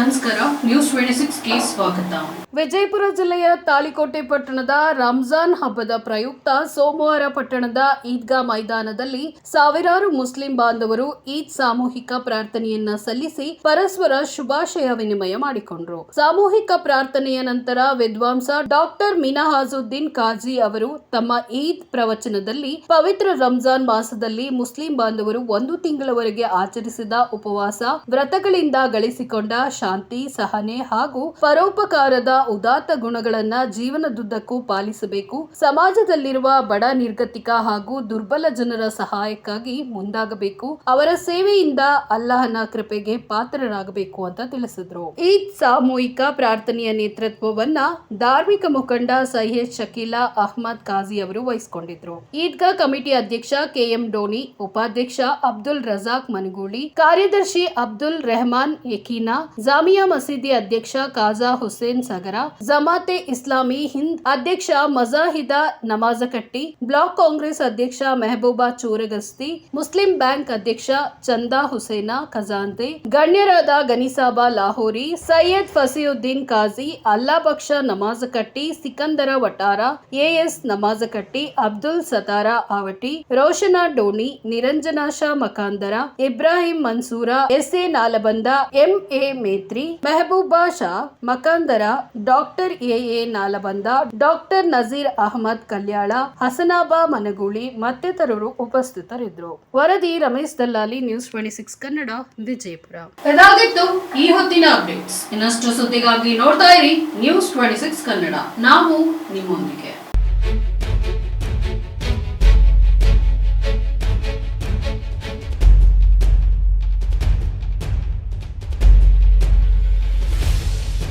ನಮಸ್ಕಾರ news twenty ಸ್ವಾಗತ. ವಿಜಯಪುರ ಜಿಲ್ಲೆಯ ತಾಳಿಕೋಟೆ ಪಟ್ಟಣದ ರಂಜಾನ್ ಹಬ್ಬದ ಪ್ರಯುಕ್ತ ಸೋಮವಾರ ಪಟ್ಟಣದ ಈದ್ಗಾ ಮೈದಾನದಲ್ಲಿ ಸಾವಿರಾರು ಮುಸ್ಲಿಂ ಬಾಂಧವರು ಈದ್ ಸಾಮೂಹಿಕ ಪ್ರಾರ್ಥನೆಯನ್ನ ಸಲ್ಲಿಸಿ ಪರಸ್ಪರ ಶುಭಾಶಯ ವಿನಿಮಯ ಮಾಡಿಕೊಂಡರು. ಸಾಮೂಹಿಕ ಪ್ರಾರ್ಥನೆಯ ನಂತರ ವಿದ್ವಾಂಸ ಡಾಕ್ಟರ್ ಮಿನಹಾಜುದ್ದೀನ್ ಖಾಜಿ ಅವರು ತಮ್ಮ ಈದ್ ಪ್ರವಚನದಲ್ಲಿ ಪವಿತ್ರ ರಂಜಾನ್ ಮಾಸದಲ್ಲಿ ಮುಸ್ಲಿಂ ಬಾಂಧವರು ಒಂದು ತಿಂಗಳವರೆಗೆ ಆಚರಿಸಿದ ಉಪವಾಸ ವ್ರತಗಳಿಂದ ಗಳಿಸಿಕೊಂಡ ಶಾಂತಿ, ಸಹನೆ ಹಾಗೂ ಪರೋಪಕಾರದ ಉದಾತ್ತ ಗುಣಗಳನ್ನ ಜೀವನದುದ್ದಕ್ಕೂ ಪಾಲಿಸಬೇಕು. ಸಮಾಜದಲ್ಲಿರುವ ಬಡ ನಿರ್ಗತಿಕ ಹಾಗೂ ದುರ್ಬಲ ಜನರ ಸಹಾಯಕ್ಕಾಗಿ ಮುಂದಾಗಬೇಕು. ಅವರ ಸೇವೆಯಿಂದ ಅಲ್ಲಾಹನ ಕೃಪೆಗೆ ಪಾತ್ರರಾಗಬೇಕು ಅಂತ ತಿಳಿಸಿದ್ರು. ಈದ್ ಸಾಮೂಹಿಕ ಪ್ರಾರ್ಥನೆಯ ನೇತೃತ್ವವನ್ನ ಧಾರ್ಮಿಕ ಮುಖಂಡ ಸೈಯದ್ ಶಕೀಲಾ ಅಹ್ಮದ್ ಖಾಜಿ ಅವರು ವಹಿಸಿಕೊಂಡಿದ್ರು. ಈದ್ಗಾ ಕಮಿಟಿ ಅಧ್ಯಕ್ಷ ಕೆಎಂ ಡೋನಿ ಉಪಾಧ್ಯಕ್ಷ ಅಬ್ದುಲ್ ರಜಾಕ್ ಮನಗೂಳಿ, ಕಾರ್ಯದರ್ಶಿ ಅಬ್ದುಲ್ ರೆಹಮಾನ್ ಯಕೀನಾ ಜಾಮಿಯಾ ಮಸೀದಿ ಅಧ್ಯಕ್ಷ ಕಾಜಾ ಹುಸೇನ್ ಸಗರ ಜಮಾತೆ ಇಸ್ಲಾಮಿ ಹಿಂದ್ ಅಧ್ಯಕ್ಷ ಮಜಾಹಿದ ನಮಾಜಕಟ್ಟಿ ಬ್ಲಾಕ್ ಕಾಂಗ್ರೆಸ್ ಅಧ್ಯಕ್ಷ ಮೆಹಬೂಬಾ ಚೂರಗಸ್ತಿ ಮುಸ್ಲಿಂ ಬ್ಯಾಂಕ್ ಅಧ್ಯಕ್ಷ ಚಂದಾ ಹುಸೇನ ಖಜಾಂತೆ ಗಣ್ಯರಾದ Ganisab Lahori Syed Fasiuddin Kazi Allabaksh Namajakatti Sikandar Vatar A S Namajakatti Abdul Sattar Avati Roshana Doni Niranjana Sha Makandar Ibrahim Mansoor S A Nalaband M A Metri Mehbooba Sha, Makandar, doctor A A Nalaband, doctor Nazir Ahmed Kalyal Hasanaba Managuli ಮತ್ತಿತರರು ಉಪಸ್ಥಿತರಿದ್ದರು. ವರದಿ Ramesh Dallali, news twenty six Kannada, Vijayapura. ಇದಾಗಿತ್ತು ಈ ಹೊತ್ತಿನ updates. ಇನ್ನಷ್ಟು ಸುದ್ದಿಗಾಗಿ ನೋಡ್ತಾ ಇರಿ ನ್ಯೂಸ್ ಟ್ವೆಂಟಿ ಸಿಕ್ಸ್ ಕನ್ನಡ. ನಾವು ನಿಮ್ಮೊಂದಿಗೆ.